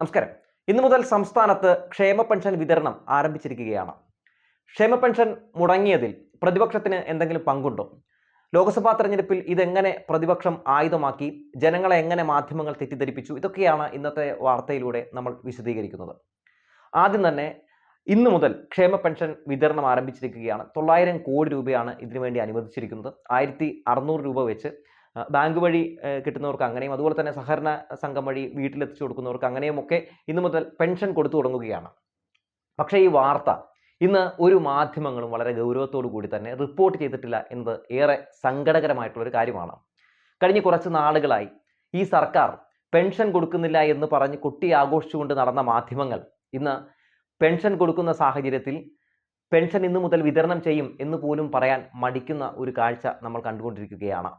നമസ്കാരം. ഇന്നു മുതൽ സംസ്ഥാനത്ത് ക്ഷേമ പെൻഷൻ വിതരണം ആരംഭിച്ചിരിക്കുകയാണ്. ക്ഷേമ പെൻഷൻ മുടങ്ങിയതിൽ പ്രതിപക്ഷത്തിന് എന്തെങ്കിലും പങ്കുണ്ടോ? ലോക്സഭാ തെരഞ്ഞെടുപ്പിൽ ഇതെങ്ങനെ പ്രതിപക്ഷം ആയുധമാക്കി ജനങ്ങളെ എങ്ങനെ മാധ്യമങ്ങൾ തെറ്റിദ്ധരിപ്പിച്ചു ഇതൊക്കെയാണ് ഇന്നത്തെ വാർത്തയിലൂടെ നമ്മൾ വിശദീകരിക്കുന്നത്. ആദ്യം തന്നെ ഇന്ന് മുതൽ ക്ഷേമ പെൻഷൻ വിതരണം ആരംഭിച്ചിരിക്കുകയാണ്. തൊള്ളായിരം കോടി രൂപയാണ് ഇതിനുവേണ്ടി അനുവദിച്ചിരിക്കുന്നത്. ആയിരത്തി അറുന്നൂറ് രൂപ വെച്ച് ബാങ്ക് വഴി കിട്ടുന്നവർക്ക് അങ്ങനെയും അതുപോലെ തന്നെ സഹകരണ സംഘം വഴി വീട്ടിലെത്തിച്ചു കൊടുക്കുന്നവർക്ക് അങ്ങനെയും ഒക്കെ ഇന്നു മുതൽ പെൻഷൻ കൊടുത്തു തുടങ്ങുകയാണ്. പക്ഷേ ഈ വാർത്ത ഇന്ന് ഒരു മാധ്യമങ്ങളും വളരെ ഗൗരവത്തോടു കൂടി തന്നെ റിപ്പോർട്ട് ചെയ്തിട്ടില്ല എന്നത് ഏറെ സങ്കടകരമായിട്ടുള്ളൊരു കാര്യമാണ്. കഴിഞ്ഞ കുറച്ച് നാളുകളായി ഈ സർക്കാർ പെൻഷൻ കൊടുക്കുന്നില്ല എന്ന് പറഞ്ഞ് കുട്ടി ആഘോഷിച്ചുകൊണ്ട് നടന്ന മാധ്യമങ്ങൾ ഇന്ന് പെൻഷൻ കൊടുക്കുന്ന സാഹചര്യത്തിൽ പെൻഷൻ ഇന്നു മുതൽ വിതരണം ചെയ്യും എന്ന് പോലും പറയാൻ മടിക്കുന്ന ഒരു കാഴ്ച നമ്മൾ കണ്ടുകൊണ്ടിരിക്കുകയാണ്.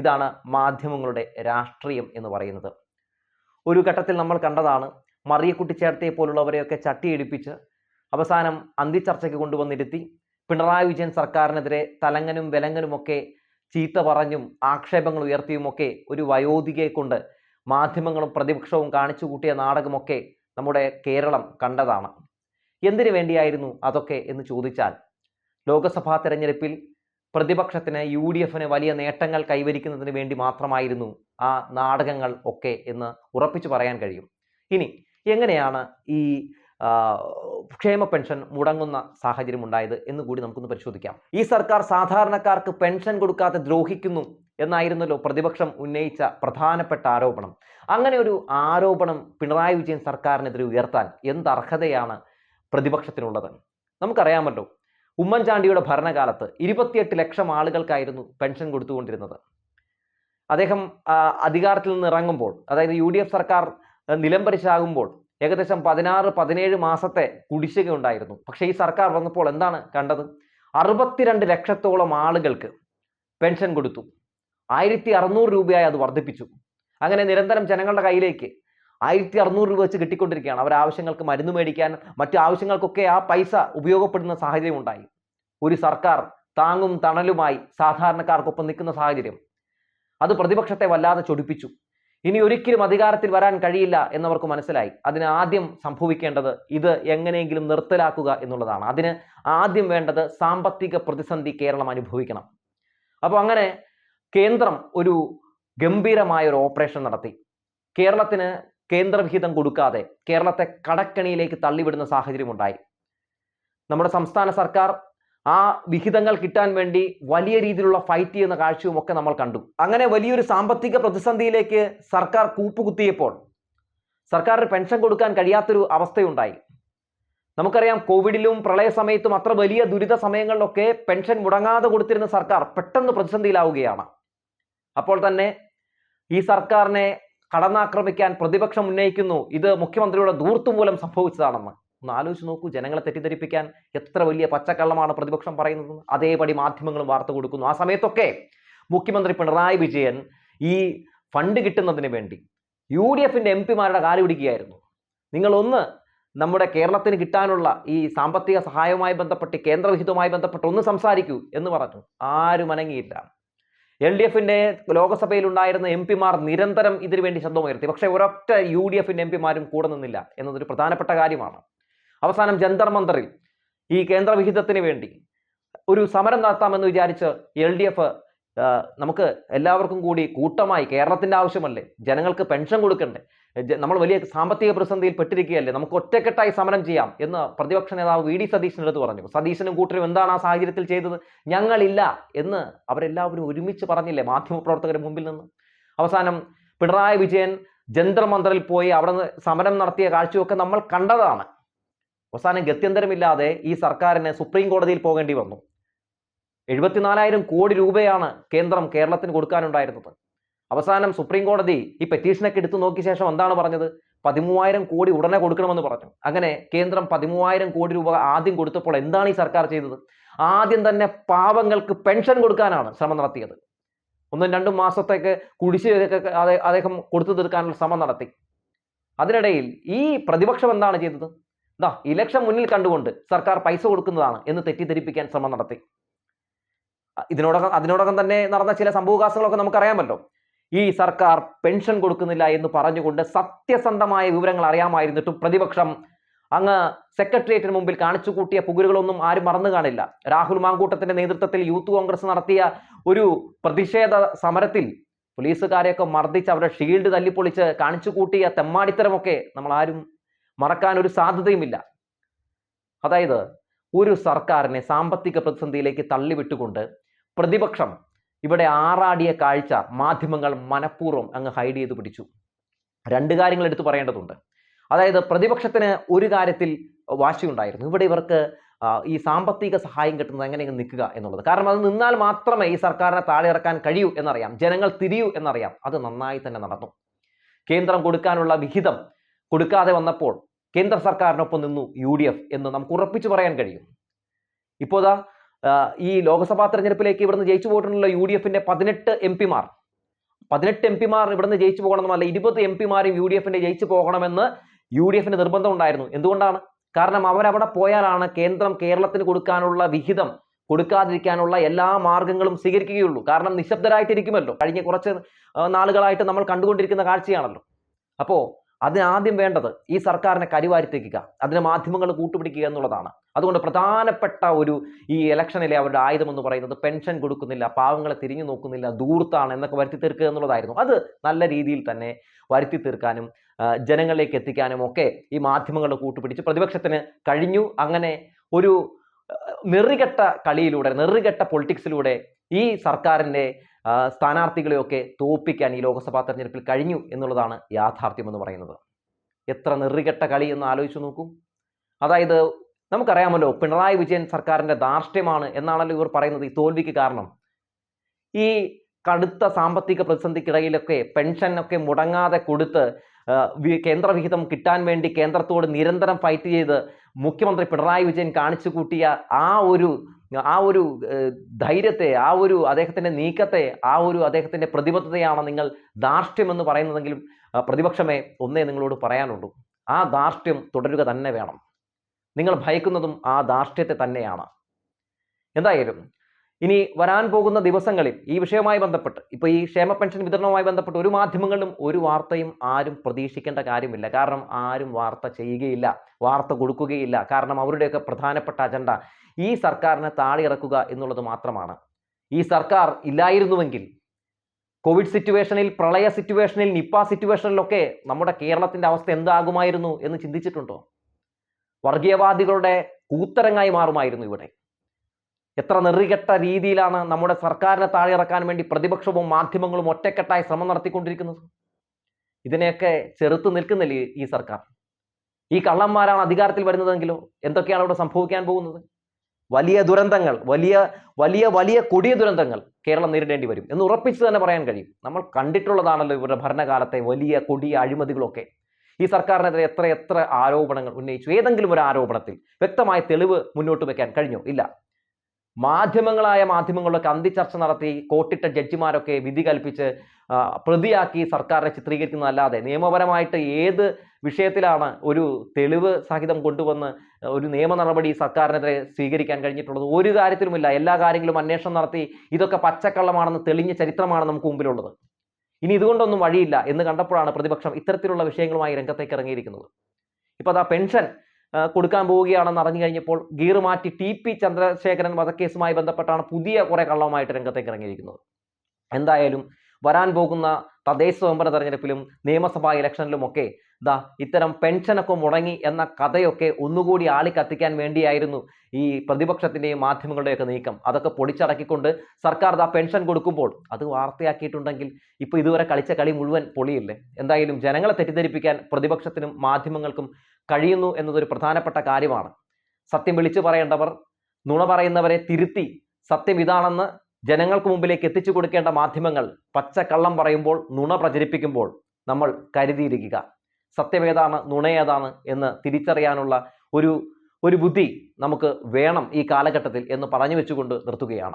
ഇതാണ് മാധ്യമങ്ങളുടെ രാഷ്ട്രീയം എന്ന് പറയുന്നത്. ഒരു ഘട്ടത്തിൽ നമ്മൾ കണ്ടതാണ് മറിയക്കുട്ടി ചേർത്തയെ പോലുള്ളവരെയൊക്കെ ചട്ടിയെടുപ്പിച്ച് അവസാനം അന്തിച്ചർച്ചയ്ക്ക് കൊണ്ടുവന്നിരുത്തി പിണറായി വിജയൻ സർക്കാരിനെതിരെ തലങ്ങനും വിലങ്ങനുമൊക്കെ ചീത്ത പറഞ്ഞും ആക്ഷേപങ്ങൾ ഉയർത്തിയുമൊക്കെ ഒരു വയോധികയെ കൊണ്ട് മാധ്യമങ്ങളും പ്രതിപക്ഷവും കാണിച്ചു കൂട്ടിയ നാടകമൊക്കെ നമ്മുടെ കേരളം കണ്ടതാണ്. എന്തിനു വേണ്ടിയായിരുന്നു അതൊക്കെ എന്ന് ചോദിച്ചാൽ ലോക്സഭാ തെരഞ്ഞെടുപ്പിൽ പ്രതിപക്ഷത്തിന് യു ഡി എഫിന് വലിയ നേട്ടങ്ങൾ കൈവരിക്കുന്നതിന് വേണ്ടി മാത്രമായിരുന്നു ആ നാടകങ്ങൾ ഒക്കെ എന്ന് ഉറപ്പിച്ചു പറയാൻ കഴിയും. ഇനി എങ്ങനെയാണ് ഈ ക്ഷേമ പെൻഷൻ മുടങ്ങുന്ന സാഹചര്യം ഉണ്ടായത് എന്ന് കൂടി നമുക്കൊന്ന് പരിശോധിക്കാം. ഈ സർക്കാർ സാധാരണക്കാർക്ക് പെൻഷൻ കൊടുക്കാതെ ദ്രോഹിക്കുന്നു എന്നായിരുന്നല്ലോ പ്രതിപക്ഷം ഉന്നയിച്ച പ്രധാനപ്പെട്ട ആരോപണം. അങ്ങനെ ഒരു ആരോപണം പിണറായി വിജയൻ സർക്കാരിനെതിരെ ഉയർത്താൻ എന്ത് അർഹതയാണ് പ്രതിപക്ഷത്തിനുള്ളത്? നമുക്കറിയാമല്ലോ ഉമ്മൻചാണ്ടിയുടെ ഭരണകാലത്ത് ഇരുപത്തിയെട്ട് ലക്ഷം ആളുകൾക്കായിരുന്നു പെൻഷൻ കൊടുത്തുകൊണ്ടിരുന്നത്. അദ്ദേഹം അധികാരത്തിൽ നിന്ന് ഇറങ്ങുമ്പോൾ അതായത് യു ഡി എഫ് സർക്കാർ നിലംപരിശാകുമ്പോൾ ഏകദേശം പതിനാറ് പതിനേഴ് മാസത്തെ കുടിശ്ശിക ഉണ്ടായിരുന്നു പക്ഷേ ഈ സർക്കാർ വന്നപ്പോൾ എന്താണ് കണ്ടത്? അറുപത്തിരണ്ട് ലക്ഷത്തോളം ആളുകൾക്ക് പെൻഷൻ കൊടുത്തു. ആയിരത്തി അറുന്നൂറ് രൂപയായി അത് വർദ്ധിപ്പിച്ചു. അങ്ങനെ നിരന്തരം ജനങ്ങളുടെ കയ്യിലേക്ക് ആയിരത്തി അറുന്നൂറ് രൂപ വെച്ച് കിട്ടിക്കൊണ്ടിരിക്കുകയാണ്. അവർ ആവശ്യങ്ങൾക്ക് മരുന്ന് മേടിക്കാൻ മറ്റു ആവശ്യങ്ങൾക്കൊക്കെ ആ പൈസ ഉപയോഗപ്പെടുന്ന സാഹചര്യം ഉണ്ടായി. ഒരു സർക്കാർ താങ്ങും തണലുമായി സാധാരണക്കാർക്കൊപ്പം നിൽക്കുന്ന സാഹചര്യം. അത് പ്രതിപക്ഷത്തെ വല്ലാതെ ചൊടിപ്പിച്ചു. ഇനി ഒരിക്കലും അധികാരത്തിൽ വരാൻ കഴിയില്ല എന്നവർക്ക് മനസ്സിലായി. അതിന് ആദ്യം സംഭവിക്കേണ്ടത് ഇത് എങ്ങനെയെങ്കിലും നിർത്തലാക്കുക എന്നുള്ളതാണ്. അതിന് ആദ്യം വേണ്ടത് സാമ്പത്തിക പ്രതിസന്ധി കേരളം അനുഭവിക്കണം. അപ്പോൾ അങ്ങനെ കേന്ദ്രം ഒരു ഗംഭീരമായ ഒരു ഓപ്പറേഷൻ നടത്തി. കേരളത്തിന് കേന്ദ്രവിഹിതം കൊടുക്കാതെ കേരളത്തെ കടക്കണിയിലേക്ക് തള്ളിവിടുന്ന സാഹചര്യം ഉണ്ടായി നമ്മുടെ സംസ്ഥാന സർക്കാർ ആ വിഹിതങ്ങൾ കിട്ടാൻ വേണ്ടി വലിയ രീതിയിലുള്ള ഫൈറ്റ് ചെയ്യുന്ന കാഴ്ചയും ഒക്കെ നമ്മൾ കണ്ടു. അങ്ങനെ വലിയൊരു സാമ്പത്തിക പ്രതിസന്ധിയിലേക്ക് സർക്കാർ കൂപ്പുകുത്തിയപ്പോൾ സർക്കാരിന് പെൻഷൻ കൊടുക്കാൻ കഴിയാത്തൊരു അവസ്ഥയുണ്ടായി. നമുക്കറിയാം കോവിഡിലും പ്രളയ സമയത്തും അത്ര വലിയ ദുരിത സമയങ്ങളിലൊക്കെ പെൻഷൻ മുടങ്ങാതെ കൊടുത്തിരുന്ന സർക്കാർ പെട്ടെന്ന് പ്രതിസന്ധിയിലാവുകയാണ്. അപ്പോൾ തന്നെ ഈ സർക്കാരിനെ കടന്നാക്രമിക്കാൻ പ്രതിപക്ഷം ഉന്നയിക്കുന്നു. ഇത് മുഖ്യമന്ത്രിയുടെ ധൂർത്ത് മൂലം സംഭവിച്ചതാണെന്ന്. ഒന്ന് ആലോചിച്ച് നോക്കൂ ജനങ്ങളെ തെറ്റിദ്ധരിപ്പിക്കാൻ എത്ര വലിയ പച്ചക്കള്ളമാണ് പ്രതിപക്ഷം പറയുന്നത്. അതേപടി മാധ്യമങ്ങളും വാർത്ത കൊടുക്കുന്നു. ആ സമയത്തൊക്കെ മുഖ്യമന്ത്രി പിണറായി വിജയൻ ഈ ഫണ്ട് കിട്ടുന്നതിന് വേണ്ടി യു ഡി എഫിന്റെ എം പിമാരുടെ കാൽ പിടിക്കുകയായിരുന്നു. നിങ്ങളൊന്ന് നമ്മുടെ കേരളത്തിന് കിട്ടാനുള്ള ഈ സാമ്പത്തിക സഹായവുമായി ബന്ധപ്പെട്ട് കേന്ദ്രവിഹിതവുമായി ബന്ധപ്പെട്ട് ഒന്ന് സംസാരിക്കൂ എന്ന് പറഞ്ഞു. ആരും അനങ്ങിയില്ല. എൽ ഡി എഫിന്റെ ലോകസഭയിൽ ഉണ്ടായിരുന്ന എം പിമാർ നിരന്തരം ഇതിനുവേണ്ടി ശബ്ദമുയർത്തി പക്ഷേ ഒരൊറ്റ യു ഡി എഫിന്റെ എം പിമാരും കൂടെ നിന്നില്ല എന്നതൊരു പ്രധാനപ്പെട്ട കാര്യമാണ്. അവസാനം ജന്തർ ഈ കേന്ദ്രവിഹിതത്തിന് വേണ്ടി ഒരു സമരം നടത്താമെന്ന് വിചാരിച്ച് എൽ ഡി എഫ് നമുക്ക് എല്ലാവർക്കും കൂടി കൂട്ടമായി കേരളത്തിന്റെ ആവശ്യമല്ലേ? ജനങ്ങൾക്ക് പെൻഷൻ കൊടുക്കണ്ടേ? നമ്മൾ വലിയ സാമ്പത്തിക പ്രതിസന്ധിയിൽ പെട്ടിരിക്കുകയല്ലേ? നമുക്ക് ഒറ്റക്കെട്ടായി സമരം ചെയ്യാം എന്ന് പ്രതിപക്ഷ നേതാവ് വി ഡി സതീശൻ അടുത്ത് പറഞ്ഞു. സതീശനും കൂട്ടരും എന്താണ് ആ സാഹചര്യത്തിൽ ചെയ്തത്? ഞങ്ങളില്ല എന്ന് അവരെല്ലാവരും ഒരുമിച്ച് പറഞ്ഞില്ലേ മാധ്യമപ്രവർത്തകരുടെ മുമ്പിൽ നിന്ന്? അവസാനം പിണറായി വിജയൻ ജന്തർ പോയി അവിടെ നിന്ന് സമരം നടത്തിയ കാഴ്ചയൊക്കെ നമ്മൾ കണ്ടതാണ്. അവസാനം ഗത്യന്തരമില്ലാതെ ഈ സർക്കാരിന് സുപ്രീം കോടതിയിൽ പോകേണ്ടി വന്നു. എഴുപത്തിനാലായിരം കോടി രൂപയാണ് കേന്ദ്രം കേരളത്തിന് കൊടുക്കാനുണ്ടായിരുന്നത്. അവസാനം സുപ്രീം കോടതി ഈ പെറ്റീഷനൊക്കെ എടുത്തു നോക്കിയ ശേഷം എന്താണ് പറഞ്ഞത്? പതിമൂവായിരം കോടി ഉടനെ കൊടുക്കണമെന്ന് പറഞ്ഞു. അങ്ങനെ കേന്ദ്രം പതിമൂവായിരം കോടി രൂപ ആദ്യം കൊടുത്തപ്പോൾ എന്താണ് ഈ സർക്കാർ ചെയ്തത്? ആദ്യം തന്നെ പാവങ്ങൾക്ക് പെൻഷൻ കൊടുക്കാനാണ് ശ്രമം നടത്തിയത്. ഒന്നും രണ്ടും മാസത്തേക്ക് കുടിശ്ശികയൊക്കെ അദ്ദേഹം കൊടുത്തു തീർക്കാനുള്ള ശ്രമം നടത്തി. അതിനിടയിൽ ഈ പ്രതിപക്ഷം എന്താണ് ചെയ്തത്? ദാ ഇലക്ഷൻ മുന്നിൽ കണ്ടുകൊണ്ട് സർക്കാർ പൈസ കൊടുക്കുന്നതാണ് എന്ന് തെറ്റിദ്ധരിപ്പിക്കാൻ ശ്രമം നടത്തി. ഇതിനോടകം അതിനോടകം തന്നെ നടന്ന ചില സംഭവകാസങ്ങളൊക്കെ നമുക്കറിയാമല്ലോ. ഈ സർക്കാർ പെൻഷൻ കൊടുക്കുന്നില്ല എന്ന് പറഞ്ഞുകൊണ്ട് സത്യസന്ധമായ വിവരങ്ങൾ അറിയാമായിരുന്നിട്ടും പ്രതിപക്ഷം അങ്ങ് സെക്രട്ടേറിയറ്റിന് മുമ്പിൽ കാണിച്ചു കൂട്ടിയ പുകരുകളൊന്നും ആരും മറന്നു കാണില്ല. രാഹുൽ മാങ്കൂട്ടത്തിന്റെ നേതൃത്വത്തിൽ യൂത്ത് കോൺഗ്രസ് നടത്തിയ ഒരു പ്രതിഷേധ സമരത്തിൽ പോലീസുകാരെയൊക്കെ മർദ്ദിച്ച് അവരുടെ ഷീൽഡ് തല്ലിപ്പൊളിച്ച് കാണിച്ചു കൂട്ടിയ തെമ്മാടിത്തരമൊക്കെ നമ്മൾ ആരും മറക്കാൻ ഒരു സാധ്യതയുമില്ല. അതായത് ഒരു സർക്കാരിനെ സാമ്പത്തിക പ്രതിസന്ധിയിലേക്ക് തള്ളിവിട്ടുകൊണ്ട് പ്രതിപക്ഷം ഇവിടെ ആറാടിയ കാഴ്ച മാധ്യമങ്ങൾ മനഃപൂർവം അങ്ങ് ഹൈഡ് ചെയ്ത് പിടിച്ചു. രണ്ട് കാര്യങ്ങൾ എടുത്തു പറയേണ്ടതുണ്ട്. അതായത് പ്രതിപക്ഷത്തിന് ഒരു കാര്യത്തിൽ വാശിയുണ്ടായിരുന്നു. ഇവിടെ ഇവർക്ക് ഈ സാമ്പത്തിക സഹായം കിട്ടുന്നത് എങ്ങനെയെങ്കിലും നിൽക്കുക എന്നുള്ളത്. കാരണം അത് നിന്നാൽ മാത്രമേ ഈ സർക്കാരിനെ താഴെ ഇറക്കാൻ കഴിയൂ എന്നറിയാം. ജനങ്ങൾ തിരിയൂ എന്നറിയാം. അത് നന്നായി തന്നെ നടന്നു. കേന്ദ്രം കൊടുക്കാനുള്ള വിഹിതം കൊടുക്കാതെ വന്നപ്പോൾ കേന്ദ്ര സർക്കാരിനൊപ്പം നിന്നു യു ഡി എഫ് എന്ന് നമുക്ക് ഉറപ്പിച്ചു പറയാൻ കഴിയും. ഇപ്പോൾ ഈ ലോക്സഭാ തെരഞ്ഞെടുപ്പിലേക്ക് ഇവിടുന്ന് ജയിച്ചു പോയിട്ടുള്ള യു ഡി എഫിന്റെ പതിനെട്ട് എം പിമാർ. പതിനെട്ട് എം പിമാർ ഇവിടുന്ന് ജയിച്ചു പോകണമെന്നല്ല ഇരുപത് എം പിമാരും യു ഡി എഫിന്റെ ജയിച്ചു പോകണമെന്ന് യു ഡി എഫിന് നിർബന്ധം ഉണ്ടായിരുന്നു. എന്തുകൊണ്ടാണ്? കാരണം അവരവിടെ പോയാലാണ് കേന്ദ്രം കേരളത്തിന് കൊടുക്കാനുള്ള വിഹിതം കൊടുക്കാതിരിക്കാനുള്ള എല്ലാ മാർഗങ്ങളും സ്വീകരിക്കുകയുള്ളൂ. കാരണം നിശബ്ദരായിട്ടിരിക്കുമല്ലോ. കഴിഞ്ഞ കുറച്ച് നാളുകളായിട്ട് നമ്മൾ കണ്ടുകൊണ്ടിരിക്കുന്ന കാഴ്ചയാണല്ലോ. അപ്പോൾ അതിന് ആദ്യം വേണ്ടത് ഈ സർക്കാരിനെ കരിവാരിത്തേക്കുക അതിന് മാധ്യമങ്ങൾ കൂട്ടുപിടിക്കുക എന്നുള്ളതാണ്. അതുകൊണ്ട് പ്രധാനപ്പെട്ട ഒരു ഈ ഇലക്ഷനിലെ അവരുടെ ആയുധം എന്ന് പറയുന്നത് പെൻഷൻ കൊടുക്കുന്നില്ല പാവങ്ങളെ തിരിഞ്ഞു നോക്കുന്നില്ല ദൂർത്താണ് എന്നൊക്കെ വരുത്തി തീർക്കുക എന്നുള്ളതായിരുന്നു. അത് നല്ല രീതിയിൽ തന്നെ വരുത്തി തീർക്കാനും ജനങ്ങളിലേക്ക് എത്തിക്കാനും ഒക്കെ ഈ മാധ്യമങ്ങൾ കൂട്ടുപിടിച്ച് പ്രതിപക്ഷത്തിന് കഴിഞ്ഞു. അങ്ങനെ ഒരു നെറികെട്ട കളിയിലൂടെ നെറികെട്ട പൊളിറ്റിക്സിലൂടെ ഈ സർക്കാരിന്റെ സ്ഥാനാർത്ഥികളെയൊക്കെ തോപ്പിക്കാൻ ഈ ലോക്സഭാ തെരഞ്ഞെടുപ്പിൽ കഴിഞ്ഞു എന്നുള്ളതാണ് യാഥാർത്ഥ്യം എന്ന് പറയുന്നത്. എത്ര നെറികെട്ട കളി എന്ന് ആലോചിച്ചു നോക്കൂ. അതായത് നമുക്കറിയാമല്ലോ പിണറായി വിജയൻ സർക്കാരിന്റെ ധാർഷ്ട്യമാണ് എന്നാണല്ലോ ഇവർ പറയുന്നത് ഈ തോൽവിക്ക് കാരണം. ഈ കടുത്ത സാമ്പത്തിക പ്രതിസന്ധിക്കിടയിലൊക്കെ പെൻഷനൊക്കെ മുടങ്ങാതെ കൊടുത്ത് കേന്ദ്രവിഹിതം കിട്ടാൻ വേണ്ടി കേന്ദ്രത്തോട് നിരന്തരം ഫൈറ്റ് ചെയ്ത് മുഖ്യമന്ത്രി പിണറായി വിജയൻ കാണിച്ചു കൂട്ടിയ ആ ഒരു ആ ഒരു ധൈര്യത്തെ ആ ഒരു അദ്ദേഹത്തിന്റെ നീക്കത്തെ ആ ഒരു അദ്ദേഹത്തിന്റെ പ്രതിബദ്ധതയാണ് നിങ്ങൾ ധാർഷ്ട്യം എന്ന് പറയുന്നതെങ്കിലും പ്രതിപക്ഷമേ ഒന്നേ നിങ്ങളോട് പറയാനുള്ളൂ. ആ ധാർഷ്ട്യം തുടരുക തന്നെ വേണം. നിങ്ങൾ ഭയക്കുന്നതും ആ ധാർഷ്ട്യത്തെ തന്നെയാണ്. എന്തായാലും ഇനി വരാൻ പോകുന്ന ദിവസങ്ങളിൽ ഈ വിഷയവുമായി ബന്ധപ്പെട്ട് ഇപ്പൊ ഈ ക്ഷേമ പെൻഷൻ വിതരണവുമായി ബന്ധപ്പെട്ട് ഒരു മാധ്യമങ്ങളിലും ഒരു വാർത്തയും ആരും പ്രതീക്ഷിക്കേണ്ട കാര്യമില്ല. കാരണം ആരും വാർത്ത ചെയ്യുകയില്ല വാർത്ത കൊടുക്കുകയില്ല. കാരണം അവരുടെയൊക്കെ പ്രധാനപ്പെട്ട അജണ്ട ഈ സർക്കാരിനെ താഴെയിറക്കുക എന്നുള്ളത് മാത്രമാണ്. ഈ സർക്കാർ ഇല്ലായിരുന്നുവെങ്കിൽ കോവിഡ് സിറ്റുവേഷനിൽ പ്രളയ സിറ്റുവേഷനിൽ നിപ്പ സിറ്റുവേഷനിലൊക്കെ നമ്മുടെ കേരളത്തിന്റെ അവസ്ഥ എന്താകുമായിരുന്നു എന്ന് ചിന്തിച്ചിട്ടുണ്ടോ? വർഗീയവാദികളുടെ കൂത്തരങ്ങായി മാറുമായിരുന്നു ഇവിടെ. എത്ര നെറികെട്ട രീതിയിലാണ് നമ്മുടെ സർക്കാരിനെ താഴെ ഇറക്കാൻ വേണ്ടി പ്രതിപക്ഷവും മാധ്യമങ്ങളും ഒറ്റക്കെട്ടായി ശ്രമം നടത്തിക്കൊണ്ടിരിക്കുന്നത്? ഇതിനെയൊക്കെ ചെറുത്ത് നിൽക്കുന്നില്ല ഈ- സർക്കാർ? ഈ കള്ളന്മാരാണ് അധികാരത്തിൽ വരുന്നതെങ്കിലോ? എന്തൊക്കെയാണ് ഇവിടെ സംഭവിക്കാൻ പോകുന്നത്? വലിയ ദുരന്തങ്ങൾ വലിയ വലിയ വലിയ കൊടിയ ദുരന്തങ്ങൾ കേരളം നേരിടേണ്ടി വരും എന്ന് ഉറപ്പിച്ച് തന്നെ പറയാൻ കഴിയും. നമ്മൾ കണ്ടിട്ടുള്ളതാണല്ലോ ഇവരുടെ ഭരണകാലത്തെ വലിയ കൊടിയ അഴിമതികളൊക്കെ. ഈ സർക്കാരിനെതിരെ എത്ര എത്ര ആരോപണങ്ങൾ ഉന്നയിച്ചു? ഏതെങ്കിലും ഒരു ആരോപണത്തിൽ വ്യക്തമായ തെളിവ് മുന്നോട്ട് വെക്കാൻ കഴിഞ്ഞോ? ഇല്ല. മാധ്യമങ്ങളായ മാധ്യമങ്ങളിലൊക്കെ അന്തിച്ചർച്ച നടത്തി കോട്ടിട്ട ജഡ്ജിമാരൊക്കെ വിധി കൽപ്പിച്ച് പ്രതിയാക്കി സർക്കാരിനെ ചിത്രീകരിക്കുന്നതല്ലാതെ നിയമപരമായിട്ട് ഏത് വിഷയത്തിലാണ് ഒരു തെളിവ് സഹിതം കൊണ്ടുവന്ന് ഒരു നിയമ നടപടി സർക്കാരിനെതിരെ സ്വീകരിക്കാൻ കഴിഞ്ഞിട്ടുള്ളത്? ഒരു കാര്യത്തിലുമില്ല. എല്ലാ കാര്യങ്ങളും അന്വേഷണം നടത്തി ഇതൊക്കെ പച്ചക്കള്ളമാണെന്ന് തെളിഞ്ഞ ചരിത്രമാണ് നമുക്ക് മുമ്പിലുള്ളത്. ഇനി ഇതുകൊണ്ടൊന്നും വഴിയില്ല എന്ന് കണ്ടപ്പോഴാണ് പ്രതിപക്ഷം ഇത്തരത്തിലുള്ള വിഷയങ്ങളുമായി രംഗത്തേക്ക് ഇറങ്ങിയിരിക്കുന്നത്. ഇപ്പോൾ അതാ പെൻഷൻ. കൊടുക്കാൻ പോവുകയാണെന്ന് അറിഞ്ഞു കഴിഞ്ഞപ്പോൾ ഗീർ മാറ്റി ടി പി ചന്ദ്രശേഖരൻ വധക്കേസുമായി ബന്ധപ്പെട്ടാണ് പുതിയ കുറെ കള്ളവുമായിട്ട് രംഗത്തേക്ക് ഇറങ്ങിയിരിക്കുന്നത്. എന്തായാലും വരാൻ പോകുന്ന തദ്ദേശ സ്വയംഭരണ തെരഞ്ഞെടുപ്പിലും നിയമസഭാ ഇലക്ഷനിലുമൊക്കെ ദാ ഇത്തരം പെൻഷനൊക്കെ മുടങ്ങി എന്ന കഥയൊക്കെ ഒന്നുകൂടി ആളി കത്തിക്കാൻ വേണ്ടിയായിരുന്നു ഈ പ്രതിപക്ഷത്തിന്റെയും മാധ്യമങ്ങളുടെയൊക്കെ നീക്കം. അതൊക്കെ പൊടിച്ചടക്കിക്കൊണ്ട് സർക്കാർ ദാ പെൻഷൻ കൊടുക്കുമ്പോൾ അത് വാർത്തയാക്കിയിട്ടുണ്ടെങ്കിൽ ഇപ്പോൾ ഇതുവരെ കളിച്ച കളി മുഴുവൻ പൊളിയില്ലേ? എന്തായാലും ജനങ്ങളെ തെറ്റിദ്ധരിപ്പിക്കാൻ പ്രതിപക്ഷത്തിനും മാധ്യമങ്ങൾക്കും കഴിയുന്നു എന്നതൊരു പ്രധാനപ്പെട്ട കാര്യമാണ്. സത്യം വിളിച്ചു പറയേണ്ടവർ നുണ പറയുന്നവരെ തിരുത്തി സത്യം ഇതാണെന്ന് ജനങ്ങൾക്ക് മുമ്പിലേക്ക് എത്തിച്ചു കൊടുക്കേണ്ട മാധ്യമങ്ങൾ പച്ചക്കള്ളം പറയുമ്പോൾ നുണ പ്രചരിപ്പിക്കുമ്പോൾ നമ്മൾ കരുതിയിരിക്കുക. സത്യമേതാണ് നുണയേതാണ് എന്ന് തിരിച്ചറിയാനുള്ള ഒരു ഒരു ബുദ്ധി നമുക്ക് വേണം ഈ കാലഘട്ടത്തിൽ എന്ന് പറഞ്ഞു വെച്ചുകൊണ്ട് നിർത്തുകയാണ്.